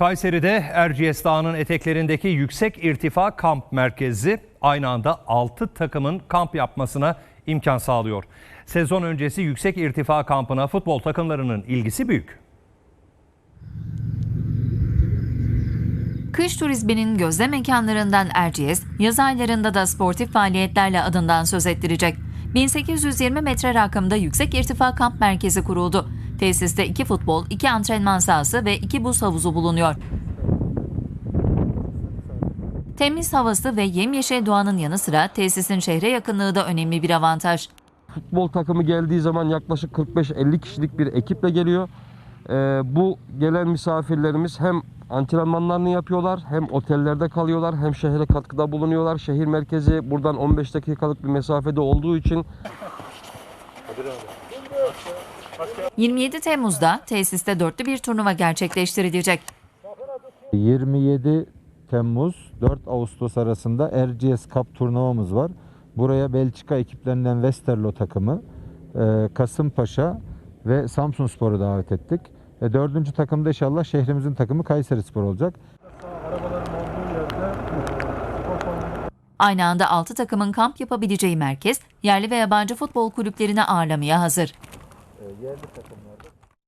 Kayseri'de Erciyes Dağı'nın eteklerindeki yüksek irtifa kamp merkezi aynı anda 6 takımın kamp yapmasına imkan sağlıyor. Sezon öncesi yüksek irtifa kampına futbol takımlarının ilgisi büyük. Kış turizminin gözde mekanlarından Erciyes, yaz aylarında da sportif faaliyetlerle adından söz ettirecek. 1820 metre rakımda yüksek irtifa kamp merkezi kuruldu. Tesiste iki futbol, iki antrenman sahası ve iki buz havuzu bulunuyor. Temiz havası ve yemyeşil doğanın yanı sıra tesisin şehre yakınlığı da önemli bir avantaj. futbol takımı geldiği zaman yaklaşık 45-50 kişilik bir ekiple geliyor. Ee, bu gelen misafirlerimiz hem antrenmanlarını yapıyorlar, hem otellerde kalıyorlar, hem şehre katkıda bulunuyorlar. Şehir merkezi buradan 15 dakikalık bir mesafede olduğu için 27 Temmuz'da tesiste dörtlü bir turnuva gerçekleştirilecek. 27 Temmuz 4 Ağustos arasında Erciyes Cup turnuvamız var. Buraya Belçika ekiplerinden Westerlo takımı, e, Kasımpaşa ve Samsun Spor'u davet ettik. E, dördüncü takımda inşallah şehrimizin takımı Kayseri Spor olacak. Aynı anda 6 takımın kamp yapabileceği merkez, yerli ve yabancı futbol kulüplerini ağırlamaya hazır. Yerli takımlar